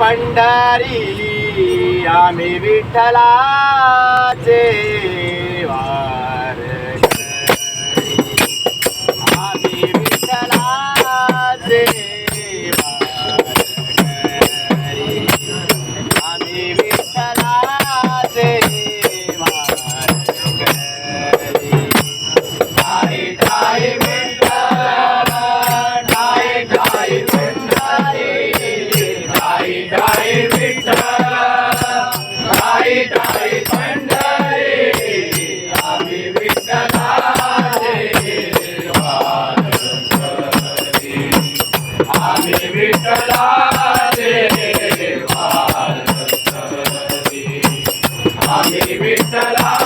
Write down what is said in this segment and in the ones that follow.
पंढरी आम्ही विठ्ठलाचे वा Salam.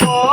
போ